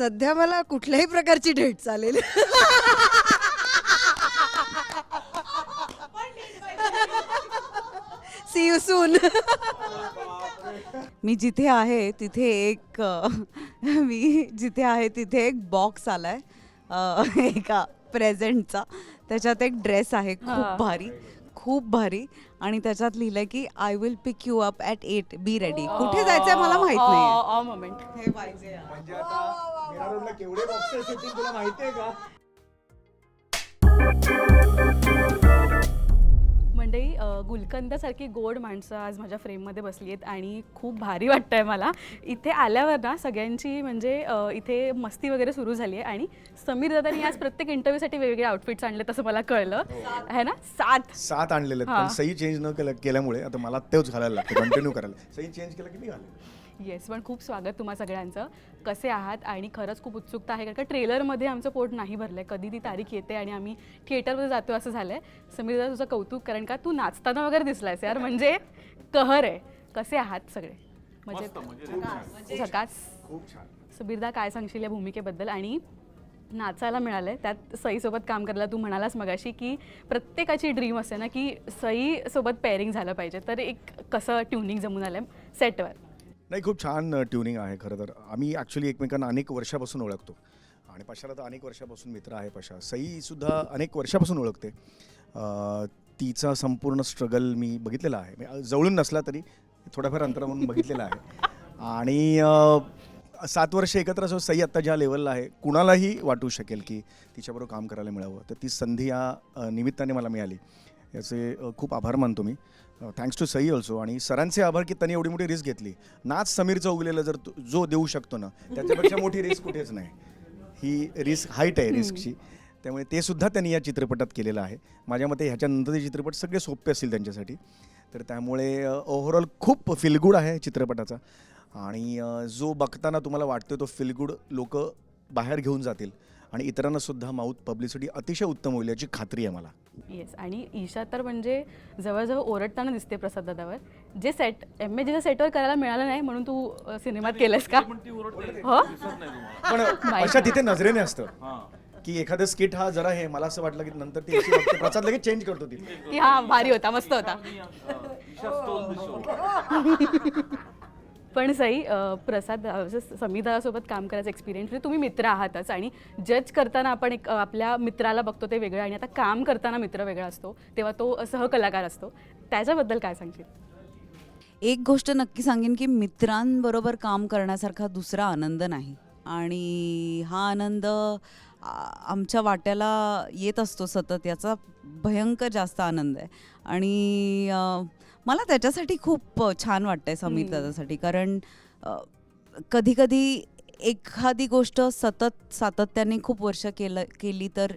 सध्या मला कुठल्याही प्रकारची डेट चालेल. सी यू सून मी जिथे आहे तिथे एक मी जिथे आहे तिथे एक बॉक्स आलाय अ, एका प्रेझेंटचा त्याच्यात एक ड्रेस आहे. खूप भारी खूप भारी. आणि त्याच्यात लिहिलंय की I will pick you up at eight be ready कुठे जायचंय मला माहीत नाही मोमेंट हे पाहिजे. म्हणजे आता मीरा रोडला केवढे बॉक्सेस येतील तुला माहितीये का? मंडळी अ, गुलकंदासारखी गोड माणसं आज माझ्या फ्रेममध्ये बसली आहेत आणि खूप भारी वाटतं आहे मला. इथे आल्यावर ना सगळ्यांची म्हणजे अ, इथे मस्ती वगैरे सुरू झाली आहे आणि समीर दादानी आज प्रत्येक इंटरव्ह्यूसाठी वेगवेगळे आउटफिट्स आणले तसं मला कळलं. आहे ना? सात. सात आणलेले आहेत हा. सही चेंज न केल्या केल्यामुळे आता मला तेच घालायला लागतं. कंटिन्यू करायला. सही चेंज केलं की मी येस पण खूप स्वागत तुम्हा सगळ्यांचं. कसे आहात? आणि खरंच खूप उत्सुकता आहे कारण का ट्रेलरमध्ये आमचं पोट नाही भरलं आहे कधी ती तारीख येते आणि आम्ही थिएटरमध्ये जातो असं झालं आहे समीर दादा तुझं कौतुक कारण का तू नाचताना वगैरे दिसलायस यार. म्हणजे कहर आहे. कसे आहात सगळे? म्हणजे झकास खूप छान. सुबीरदा काय सांगशील या भूमिकेबद्दल? आणि नाचायला मिळालं आहे त्यात सईसोबत काम करायला तू म्हणालास मगाशी की प्रत्येकाची ड्रीम असते ना की सईसोबत पेअरिंग झालं पाहिजे. तर एक कसं ट्युनिंग जमून आलं आहे सेटवर नाही खूप छान ट्युनिंग आहे खरं तर. आम्ही ॲक्च्युली एकमेकांना अनेक वर्षापासून ओळखतो. आणि पशाला तर अनेक वर्षापासून मित्र आहे पशा. सईसुद्धा अनेक वर्षापासून ओळखते. तिचा संपूर्ण स्ट्रगल मी बघितलेला आहे. जवळून नसला तरी थोड्याफार अंतरावरून बघितलेला आहे. आणि सात वर्ष एकत्र असो सई आत्ता ज्या लेवलला आहे कुणालाही वाटू शकेल की तिच्याबरोबर काम करायला मिळावं. तर ती संधी या निमित्ताने मला मिळाली. याचे खूप आभार मानतो मी. थँक्स टू सई ऑल्सो आणि सरांचे आभार की त्यांनी एवढी मोठी रिस्क घेतली. नाच समीरचं उगलेलं जर तो- जो देऊ शकतो ना त्याच्यापेक्षा मोठी रिस्क कुठेच नाही. ही रिस्क हाईट आहे रिस्कची त्यामुळे ते सुद्धा त्यांनी या चित्रपटात केलेलं आहे. माझ्या मते ह्याच्यानंतरचे चित्रपट सगळे सोपे असतील त्यांच्यासाठी. तर त्यामुळे ओव्हरऑल खूप फिलगुड आहे चित्रपटाचा. आणि अ, जो बघताना तुम्हाला वाटतो तो फिलगुड लोक बाहेर घेऊन जातील. आणि इतरांना सुद्धा माउथ पब्लिसिटी अतिशय उत्तम होईल याची खात्री आहे मला. येस आणि ईशा तर म्हणजे जवळजवळ ओरडताना दिसते प्रसाद दादावर. जे सेट एम ए जिच्या सेटवर करायला मिळालं नाही म्हणून तू सिनेमात केलंस का? हो? पण अशा तिथे नजरेने असतं. की एखादं स्किट हा जरा हे मला असं वाटलं की नंतर ती अशी प्रसाद लगेच चेंज करतो ती की हा भारी होता मस्त होता. पण सई प्रसाद समीदासोबत काम करायचा एक्सपिरियन्स म्हणजे तुम्ही मित्र आहातच आणि जज करताना आपण एक आपल्या मित्राला बघतो ते वेगळं आणि आता काम करताना मित्र वेगळा असतो तेव्हा तो सहकलाकार असतो. त्याच्याबद्दल काय सांगशील? एक गोष्ट नक्की सांगेन की मित्रांबरोबर काम करण्यासारखा दुसरा आनंद नाही. आणि हा आनंद आमच्या वाट्याला येत असतो सतत याचा भयंकर जास्त आनंद आहे. आणि मला त्याच्यासाठी खूप छान वाटतंय समीर. दादासाठी. कारण कधी कधी एखादी गोष्ट सतत सातत्याने खूप वर्ष केलं केली तर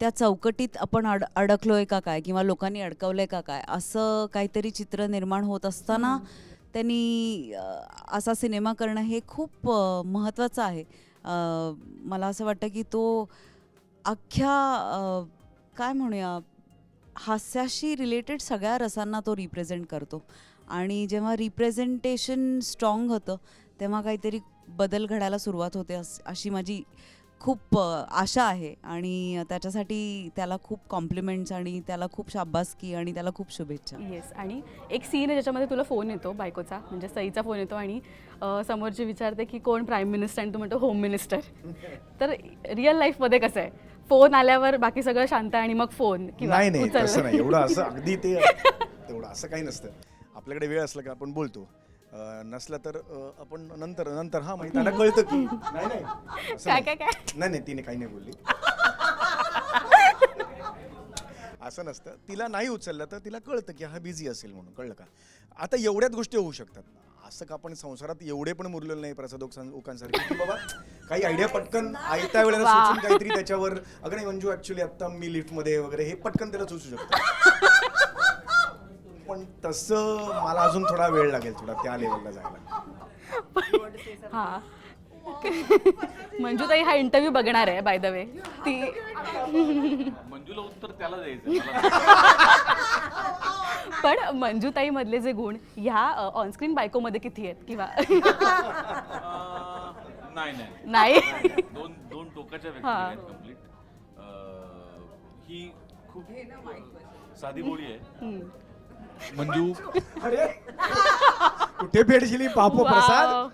त्या चौकटीत आपण अड अडकलोय का काय? किंवा लोकांनी अडकवलंय का काय? असं काहीतरी चित्र निर्माण होत असताना त्यांनी असा सिनेमा करणं हे खूप महत्त्वाचं आहे. मला असं वाटतं की तो अख्ख्या काय म्हणूया? हास्याशी रिलेटेड सगळ्या रसांना तो रिप्रेझेंट करतो. आणि जेव्हा रिप्रेझेंटेशन स्ट्रॉंग होतं तेव्हा काहीतरी बदल घडायला सुरुवात होते अस- अशी माझी खूप आशा आहे. आणि त्याच्यासाठी त्याला खूप कॉम्प्लिमेंट्स आणि त्याला खूप शाबासकी आणि त्याला खूप शुभेच्छा. येस आणि एक सीन आहे ज्याच्यामध्ये तुला फोन येतो बायकोचा म्हणजे सईचा फोन येतो आणि समोरची विचारते की कोण प्राईम मिनिस्टर आणि तू म्हणतो होम मिनिस्टर तर रिअल लाईफमध्ये कसं आहे? फोन आल्यावर बाकी सगळं शांत आणि मग फोन नाही नाही. तसं नाही. एवढं असं अगदी ते तेवढं असं काही नसतं. आपल्याकडे वेळ असला की आपण बोलतो. अं, नसला तर अं, आपण नंतर नंतर हा माहिती त्याला कळतं की नाही नाही. असं काय नाही. काय काय? नाही नाही तिने काही नाही बोलली. असं नसतं. तिला नाही उचललं तर तिला कळतं की हा बिझी असेल म्हणून. कळलं का? आता एवढ्याच गोष्टी होऊ शकतात. असं का आपण संसारात एवढे पण मुरलेलं नाही प्रसाद ओकां- ओकांसारखे? की बाबा काही आयडिया पटकन आयत्या वेळेला. सुचून काहीतरी त्याच्यावर अगं नाही मंजू ऍक्च्युली आता मी लिफ्टमध्ये वगैरे हे पटकन त्याला सुचू शकतं. पण तसं मला अजून थोडा वेळ लागेल थोडा त्या लेवलला जायला. हा. मंजूताई हा इंटरव्ह्यू बघणार आहे बाय द वे ती मंजूला उत्तर त्याला द्यायचं पण मंजूताई मधले जे गुण ह्या ऑनस्क्रीन बायकोमध्ये किती आहेत किंवा नाही नाही. नाही? हक्काच्या व्यक्ती हा. आहेत कंप्लीट ही खूप साधी बोळी आहे. मंजू. कुठे भेटशिली बापू प्रसाद.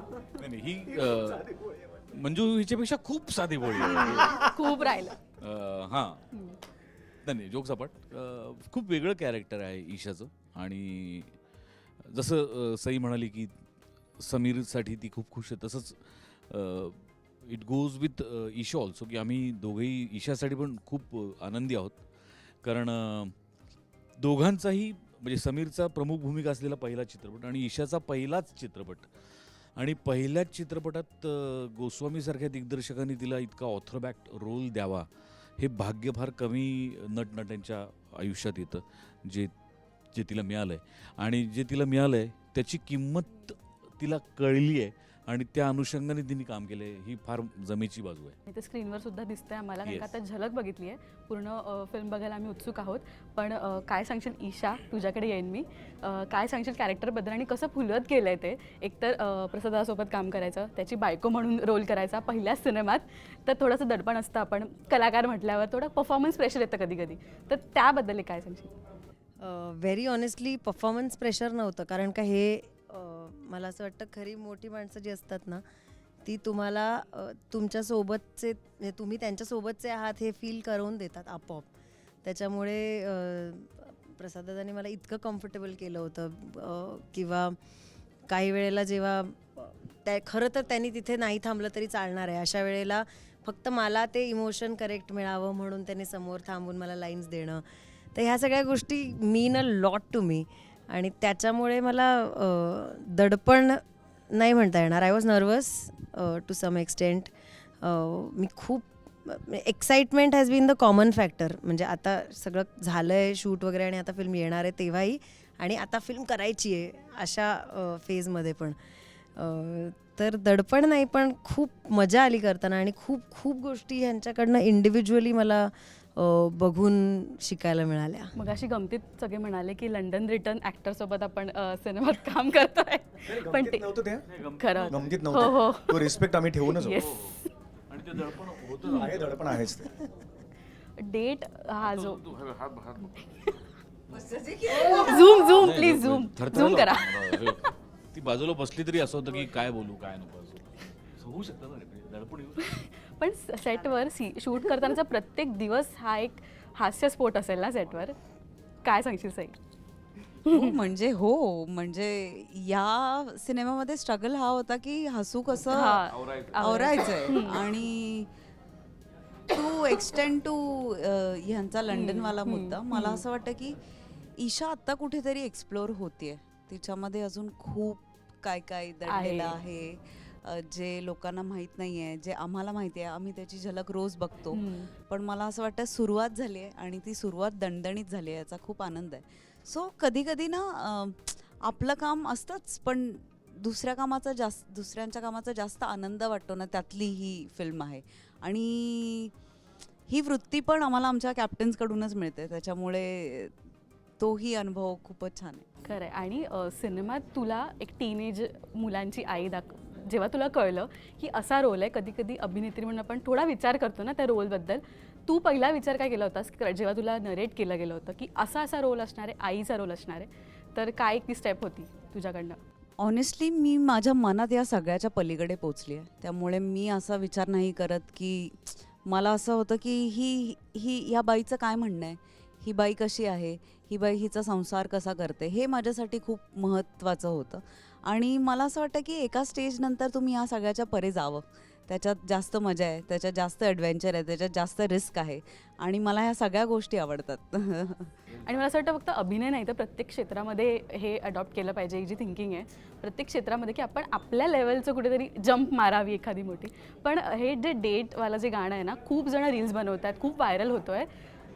नाही नाही, ही अं, मंजू हिच्यापेक्षा खूप साधी बोळी आहे. खूप राहिलं. अं, हां. नाही नाही जोक सपाट अं, खूप वेगळं कॅरेक्टर आहे ईशाचं. आणि जसं अं, सई म्हणाली की समीरसाठी ती खूप खुश आहे तसंच it goes with Isha also की आम्ही दोघंही ईशासाठी पण खूप अं, आनंदी आहोत. कारण अं, दोघांचाही म्हणजे समीरचा प्रमुख भूमिका असलेला पहिला चित्रपट आणि ईशाचा पहिलाच चित्रपट आणि पहिल्याच चित्रपटात गोस्वामीसारख्या दिग्दर्शकांनी तिला इतका ऑथरबॅक्ट रोल द्यावा हे भाग्य फार कमी नटनट्यांच्या आयुष्यात येतं जे जे तिला मिळालं आहे आणि जे तिला मिळालं आहे त्याची किंमत तिला कळली आहे आणि त्या अनुषंगाने तिने काम केलं आहे ही फार जमेची बाजू आहे. ते स्क्रीनवर सुद्धा दिसतंय आम्हाला. कारण का Yes. आता झलक बघितली आहे पूर्ण फिल्म बघायला आम्ही उत्सुक आहोत. पण अ, काय सांगशील ईशा? तुझ्याकडे येईन मी. अ, काय सांगशील कॅरेक्टरबद्दल आणि कसं फुलत गेलं आहे ते? एकतर अ, प्रसादासोबत काम करायचं त्याची बायको म्हणून रोल करायचा पहिल्याच सिनेमात. तर थोडंसं दडपण असतं आपण. कलाकार म्हटल्यावर थोडं परफॉर्मन्स प्रेशर येतं कधी कधी तर त्याबद्दल काय सांगशील? व्हेरी ऑनेस्टली परफॉर्मन्स प्रेशर नव्हतं. कारण का हे मला असं वाटतं खरी मोठी माणसं जी असतात ना ती तुम्हाला तुमच्यासोबतचे म्हणजे तुम्ही त्यांच्यासोबतचे आहात हे फील करून देतात आपोआप. त्याच्यामुळे अं, प्रसाददादांनी मला इतकं कम्फर्टेबल केलं होतं किंवा काही वेळेला जेव्हा त्या खरं तर त्यांनी तिथे नाही थांबलं तरी चालणार आहे. अशा वेळेला फक्त मला ते इमोशन करेक्ट मिळावं म्हणून त्यांनी समोर थांबून मला लाईन्स देणं. तर ह्या सगळ्या गोष्टी मीन अ लॉट टू मी आणि त्याच्यामुळे मला दडपण नाही म्हणता येणार. I was nervous to some extent मी खूप excitement has been the common factor म्हणजे आता सगळं झालं आहे शूट वगैरे आणि आता फिल्म येणार आहे तेव्हाही. आणि आता फिल्म करायची आहे अशा फेजमध्ये पण. तर दडपण नाही पण खूप मजा आली करताना आणि खूप खूप गोष्टी ह्यांच्याकडनं इंडिव्हिज्युअली मला बघून शिकायला मिळाल्या. मग अशी गमतीत सगळे म्हणाले की लंडन रिटर्न ऍक्टर सोबत आपण अ, सिनेमात काम करतोय. पण ते नव्हतं ते. खरं गमतीत हो हो. नव्हतं तो रिस्पेक्ट आम्ही ठेवूनच येस होतो आणि ते दडपण होतं आहे. दडपण आहेच ते. डेट हा जो तू zoom zoom please zoom zoom करा. ती बाजूला बसली तरी असं होतं की काय बोलू काय नको असं. होऊ शकतं ना रे, दडपण येऊ शकतं. पण सेटवर सी शूट करतानाचा प्रत्येक दिवस हा एक हास्यस्फोट असेल ना सेटवर काय सांगशील सई? हो म्हणजे हो म्हणजे या सिनेमामध्ये स्ट्रगल हा होता की हसू कसं आवरायचं. आवरायचंय. आणि टू एक्सटेंड टू ह्यांचा लंडनवाला मुद्दा मला असं वाटतं की ईशा आत्ता कुठेतरी एक्सप्लोअर होतीये. तिच्यामध्ये अजून खूप काय काय दडलेलं आहे. जे लोकांना माहीत नाही आहे जे आम्हाला माहिती आहे आम्ही त्याची झलक रोज बघतो. पण मला असं वाटतं सुरुवात झाली आहे आणि ती सुरुवात दणदणीत झाली आहे याचा खूप आनंद आहे. सो कधी कधी ना आपलं काम असतंच पण दुसऱ्या कामाचा जास्त दुसऱ्यांच्या कामाचा जास्त आनंद वाटतो ना त्यातली ही फिल्म आहे. आणि ही वृत्ती पण आम्हाला आमच्या कॅप्टन्सकडूनच मिळते त्याच्यामुळे तोही अनुभव खूपच छान आहे. खरं आहे आणि सिनेमात तुला एक टीनेज मुलांची आई दाख जेव्हा तुला कळलं की असा रोल आहे कधी कधी अभिनेत्री म्हणून आपण थोडा विचार करतो ना त्या रोलबद्दल तू पहिला विचार काय केला होतास? जेव्हा तुला नरेट केलं गेलं होतं की असा असा रोल असणार आहे आईचा रोल असणार आहे तर काय ती स्टेप होती तुझ्याकडनं? ऑनेस्टली मी माझ्या मनात या सगळ्याच्या पलीकडे पोचली आहे. त्यामुळे मी असा विचार नाही करत की मला असं होतं की ही ही ह्या बाईचं काय म्हणणं आहे? ही बाई कशी आहे? ही बाई हिचा संसार कसा करते? हे माझ्यासाठी खूप महत्त्वाचं होतं. आणि मला असं वाटतं की एका स्टेजनंतर तुम्ही या सगळ्याच्या परे जावं. त्याच्यात जास्त मजा आहे त्याच्यात जास्त ॲडव्हेंचर आहे त्याच्यात जास्त रिस्क आहे. आणि मला ह्या सगळ्या गोष्टी आवडतात. आणि मला असं वाटतं फक्त अभिनय नाही तर प्रत्येक क्षेत्रामध्ये हे अडॉप्ट केलं पाहिजे ही जी थिंकिंग आहे. प्रत्येक क्षेत्रामध्ये की आपण आपल्या लेवलचं कुठेतरी जंप मारावी एखादी मोठी. पण हे जे डेटवालं जे गाणं आहे ना खूप जण रील्स बनवतात खूप व्हायरल होतो आहे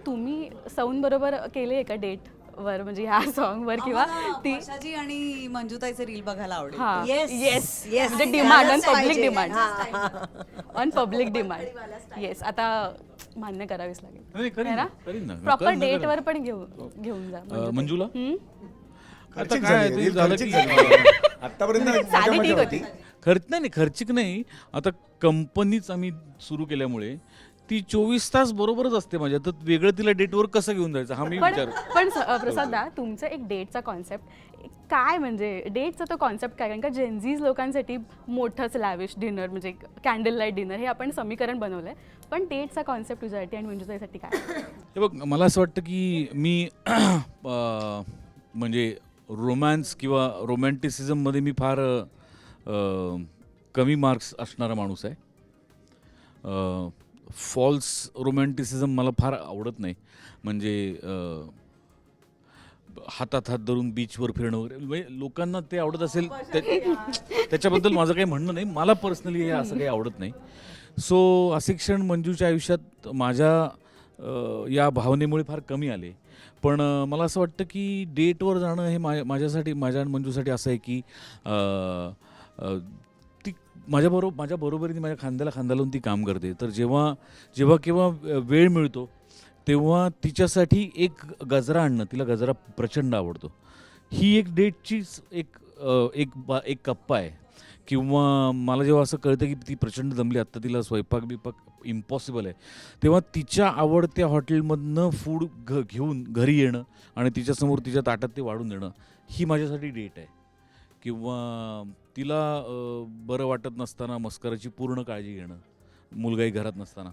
तुम्ही सौन बरोबर केले आहे का डेट डेटवर म्हणजे ह्या सॉन्गवर किंवा ती आणि मंजुताईचे रील बघायला आवडेल. हा. Yes, yes yes. म्हणजे डिमांड ऑन पब्लिक पाहिजे. Demand on public demand yes आता मान्य करावीच लागेल. करीन ना, ना करीन ना. प्रॉपर करीन ना, डेटवर पण घेऊ घेऊन जा अं, मंजुला? हम्म? आता खर्चिक काय झाली, ते रील झालं खर्चिक की- झाली. आतापर्यंत मजा साधी मजा ठीक होती. होती. खर्च नाही नाही खर्चिक नाही. आता कंपनीच आम्ही सुरू केल्यामुळे ती चोवीस तास बरोबरच असते माझ्या. तर वेगळं तिला डेटवर कसं घेऊन जायचं? हा मी पण विचार पण स- अ, प्रसाद दा तुमचं एक डेटचा कॉन्सेप्ट काय म्हणजे डेटचा तो कॉन्सेप्ट काय? कारण का जेन्झीज लोकांसाठी मोठंच लॅविश डिनर म्हणजे कॅन्डल लाइट डिनर हे आपण समीकरण बनवलंय. पण डेटचा कॉन्सेप्ट तुझ्यासाठी आणि मंजुताईसाठी काय? हे बघ मला असं वाटतं की मी अं, म्हणजे रोमॅन्स किंवा रोमॅन्टिसिझममध्ये मी फार अं, कमी मार्क्स असणारा माणूस आहे. फॉल्स रोमॅन्टिसिझम मला फार आवडत नाही. म्हणजे हातात हात धरून बीचवर फिरणं वगैरे म्हणजे लोकांना ते आवडत असेल त्याच्याबद्दल माझं काही म्हणणं नाही. मला पर्सनली हे असं काही आवडत नाही. सो असे क्षण मंजूच्या आयुष्यात माझ्या या भावनेमुळे फार कमी आले. पण मला असं वाटतं की डेटवर जाणं हे मा माझ्यासाठी माझ्या आणि मंजूसाठी असं आहे की ती माझ्याबरोबर माझ्या बरोबरीने माझ्या खांद्याला खांदा लावून ती काम करते. तर जेव्हा जेव्हा केव्हा वेळ मिळतो तेव्हा तिच्यासाठी एक गजरा आणणं तिला गजरा प्रचंड आवडतो. ही एक डेटचीच एक एक बा एक कप्पा आहे. किंवा मला जेव्हा असं कळतं की ती प्रचंड दमली आत्ता तिला स्वयंपाक बिपाक इम्पॉसिबल आहे तेव्हा तिच्या आवडत्या हॉटेलमधनं फूड घ घेऊन घरी येणं आणि तिच्यासमोर तिच्या ताटात ते वाढून देणं ही माझ्यासाठी डेट आहे. किंवा तिला बरं वाटत नसताना मस्कराची पूर्ण काळजी घेणं मुलगाही घरात नसताना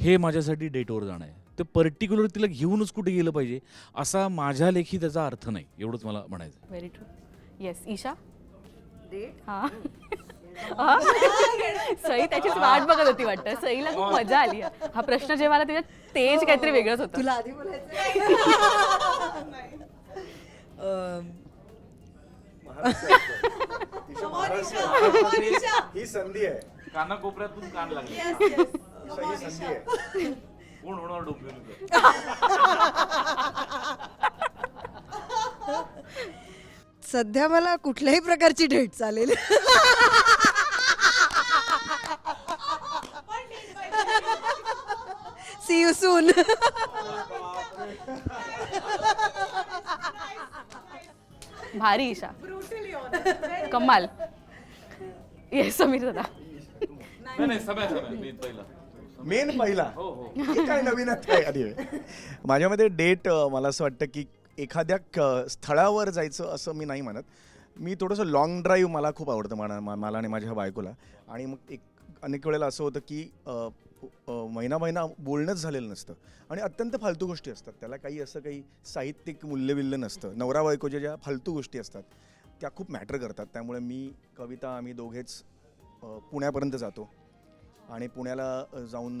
हे माझ्यासाठी डेटवर जाणं आहे. ते पर्टिक्युलर तिला घेऊनच कुठे गेलं पाहिजे असा माझ्या लेखी त्याचा अर्थ नाही एवढंच मला म्हणायचं आहे. Very true yes Isha? Date हा. हा? सई त्याचीच वाट बघत होती वाटतं. सईला खूप मजा आली. हा प्रश्न जेव्हा आला तिच्या तेज काहीतरी वेगळंच होतं. तुला आधी बोलायचं ही संधी आहे. कानाकोपऱ्यातून कान लागले. ही संधी आहे. कोण होणार डोंबिवलीचं? सध्या मला कुठल्याही प्रकारची डेट चालेल. सी यू सून भारी ईशा. कमाल. समीर दादा. नाही नाही सगळ्या सगळ्या मी पहिला. मेन पहिला. हो हो. हे काय नवीनच काय आधी माझ्यामध्ये डेट मला असं वाटतं की एखाद्या क- स्थळावर जायचं असं मी नाही म्हणत. मी थोडंसं लॉंग ड्राईव्ह मला खूप आवडतं मला मा- मला आणि माझ्या बायकोला. आणि मग एक अनेक वेळेला असं होतं की अ, अ, महिना महिना बोलणंच झालेलं नसतं. आणि अत्यंत फालतू गोष्टी असतात. त्याला काही असं काही साहित्यिक मूल्यविल्य नसतं. नवरा बायकोच्या ज्या फालतू गोष्टी असतात त्या खूप मॅटर करतात. त्यामुळे मी कविता आम्ही दोघेच पुण्यापर्यंत जातो. आणि पुण्याला जाऊन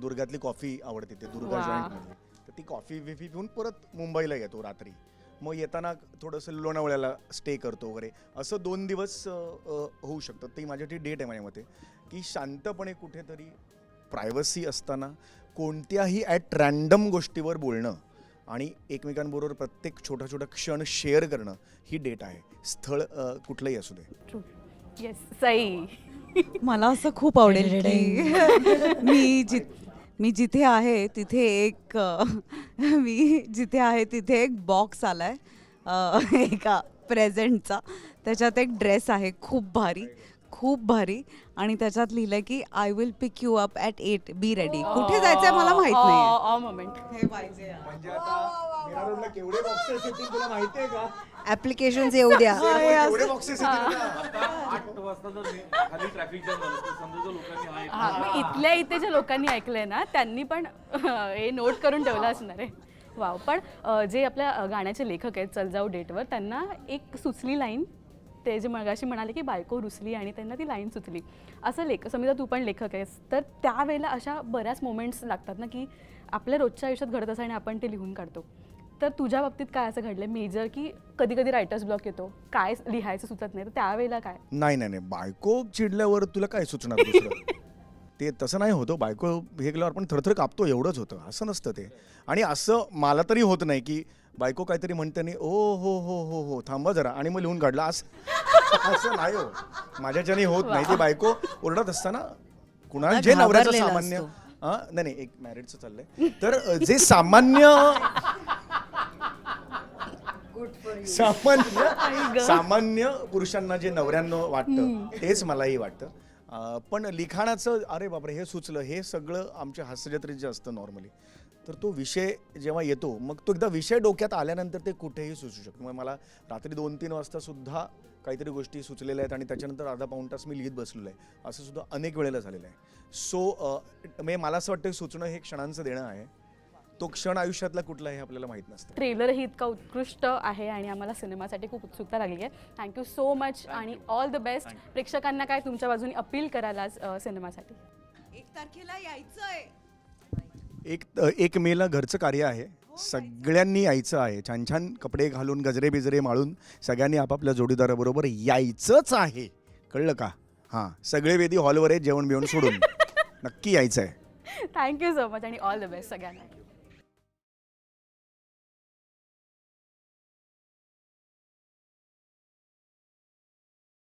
दुर्गातली कॉफी आवडते ते दुर्गा वा. जॉईंटमधली तर ती कॉफी विफी पिऊन परत मुंबईला येतो रात्री. मग येताना थोडंसं लोणावळ्याला स्टे करतो वगैरे. असं दोन दिवस होऊ शकतं. ती माझ्यासाठी डेट आहे माझ्या मते. की शांतपणे कुठेतरी प्रायव्हसी असताना कोणत्याही ॲट रॅन्डम गोष्टीवर बोलणं आणि एकमेकांबरोबर प्रत्येक छोटा छोटा क्षण शेअर करणं ही डेट आहे. स्थळ कुठलंही असू दे. True yes Sai. मला असं खूप आवडेल मी जि मी जिथे आहे तिथे एक मी जिथे आहे तिथे एक बॉक्स आलाय एका प्रेझेंटचा त्याच्यात एक ड्रेस आहे खूप भारी. खूप भारी. आणि त्याच्यात लिहिलंय की I will pick you up at eight be ready कुठे जायचंय मला माहीत नाही मोमेंट हे पाहिजे. म्हणजे आता मीरा रोडला केवढे बॉक्सेस येतील तुला माहिती आहे का? ऍप्लिकेशन येऊ द्या. केवढे बॉक्सेस येतील ना? आता आठ वाजता जर मी खाली ट्रॅफिक जाम झालं. तर समजा जर लोकांनी हा हा मग इथल्या इथे जे लोकांनी ऐकलंय ना त्यांनी पण हे नोट करून ठेवलं असणार आहे. वाव. पण अ, जे आपल्या अ, गाण्याचे लेखक आहेत चल जाऊ डेटवर त्यांना एक सुचली लाईन ते जे मगाशी म्हणाले की बायको रुसली आणि त्यांना ती लाईन सुचली. असं लेख समजा तू पण लेखक आहेस. तर त्यावेळेला अशा बऱ्याच मोमेंट्स लागतात ना की आपल्या रोजच्या आयुष्यात घडत असं आणि आपण ते लिहून काढतो. तर तुझ्या बाबतीत काय असं घडलं मेजर की कधी कधी रायटर्स ब्लॉक येतो? काय लिहायचं सुचत नाही? तर त्यावेळेला काय? नाही नाही नाही. बायको चिडल्यावर तुला काय सुचणार दुसरं? ते तसं नाही होतं. बायको हे केल्यावर आपण थरथर कापतो. एवढंच होतं. असं नसतं ते. आणि असं मला तरी होत नाही की बायको काहीतरी म्हणते आणि ओ हो हो हो हो थांबा जरा. आणि मग लिहून काढला. असं असं नाही हो. माझ्याच्याने होत नाही ते बायको ओरडत असताना कुणाला जे नवऱ्याचं घाबरलेला सामान्य. हा नाही नाही एक मॅरिडचं चाललंय. तर जे सामान्य सामान्य सामान्य पुरुषांना जे नवऱ्यांना वाटतं तेच मलाही वाटतं. अं, पण लिखाणाचं अरे बापरे हे सुचलं हे सगळं आमच्या हास्यजत्रेत जे असतं नॉर्मली तर तो विषय जेव्हा येतो मग तो एकदा विषय डोक्यात आल्यानंतर ते कुठेही सुचू शकतो मग मला रात्री दोन तीन वाजता सुद्धा काहीतरी गोष्टी सुचलेल्या आहेत आणि त्याच्यानंतर अर्धा पाऊण तास मी लिहित बसलेलो आहे. असं सुद्धा अनेक वेळेला झालेलं आहे. सो म्हणजे मला असं वाटतं सुचणं हे क्षणांचं देणं आहे. तो क्षण आयुष्यातला कुठला हे आपल्याला माहीत नसतं. ट्रेलरही इतका उत्कृष्ट आहे आणि आम्हाला सिनेमासाठी खूप उत्सुकता लागली आहे. थँक्यू सो मच आणि ऑल द बेस्ट प्रेक्षकांना काय तुमच्या बाजूने अपील अ, सिनेमासाठी? एक तारखेला यायचंय. एक एक मेला घरचं कार्य आहे. सगळ्यांनी यायचं आहे. छान छान कपडे घालून गजरे बिजरे माळून सगळ्यांनी आपापल्या जोडीदाराबरोबर यायचंच आहे. कळलं का? हां सगळे वेदी हॉलवर आहेत जेवण बिवण सोडून. नक्की यायचं आहे थँक्यू सो मच आणि ऑल द बेस्ट सगळ्यांना.